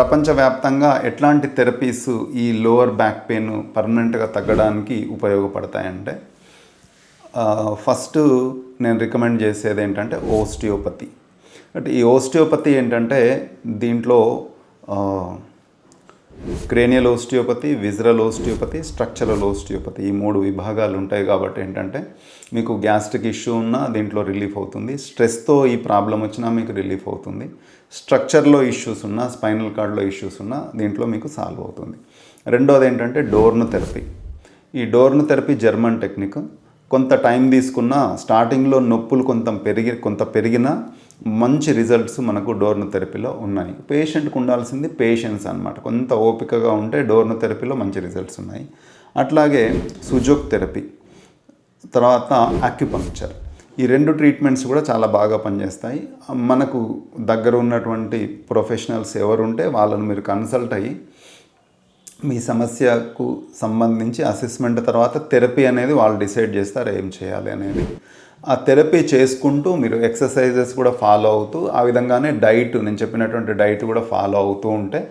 ప్రపంచవ్యాప్తంగా ఎట్లాంటి థెరపీస్ ఈ లోవర్ బ్యాక్ పెయిన్ పర్మనెంట్గా తగ్గడానికి ఉపయోగపడతాయంటే ఫస్ట్ నేను రికమెండ్ చేసేది ఏంటంటే ఓస్టియోపతి. అంటే ఈ ఓస్టియోపతి ఏంటంటే దీంట్లో cranial osteopathy visceral osteopathy structural osteopathy ఈ మూడు విభాగాలు ఉంటాయి కాబట్టి ఏంటంటే మీకు గ్యాస్ట్రిక్ ఇష్యూ ఉన్నా దీంట్లో రిలీఫ్ అవుతుంది. స్ట్రెస్తో ఈ ప్రాబ్లం వచ్చినా మీకు రిలీఫ్ అవుతుంది. స్ట్రక్చర్లో ఇష్యూస్ ఉన్నా స్పైనల్ కార్డ్లో ఇష్యూస్ ఉన్నా దీంట్లో మీకు సాల్వ్ అవుతుంది. రెండోది ఏంటంటే డోర్ను థెరపీ. ఈ డోర్ను థెరపీ జర్మన్ టెక్నిక్. కొంత టైం తీసుకున్న స్టార్టింగ్లో నొప్పులు కొంత పెరిగి కొంత పెరిగినా మంచి రిజల్ట్స్ మనకు డోర్న్ థెరపీలో ఉన్నాయి. పేషెంట్కి ఉండాల్సింది పేషెన్స్ అనమాట కొంత ఓపికగా ఉంటే డోర్న్ థెరపీలో మంచి రిజల్ట్స్ ఉన్నాయి. అట్లాగే సుజోక్ థెరపీ తర్వాత అక్యుపంక్చర్ ఈ రెండు ట్రీట్మెంట్స్ కూడా చాలా బాగా పనిచేస్తాయి. మనకు దగ్గర ఉన్నటువంటి ప్రొఫెషనల్స్ ఎవరుంటే వాళ్ళని మీరు కన్సల్ట్ అయ్యి మీ సమస్యకు సంబంధించి అసెస్మెంట్ తర్వాత థెరపీ అనేది వాళ్ళు డిసైడ్ చేస్తారు ఏం చేయాలి అనేది. ఆ థెరపీ చేసుకుంటూ మీరు ఎక్సర్సైజెస్ కూడా ఫాలో అవుతూ ఆ విధంగానే డైట్ నేను చెప్పినటువంటి డైట్ కూడా ఫాలో అవుతూ ఉంటే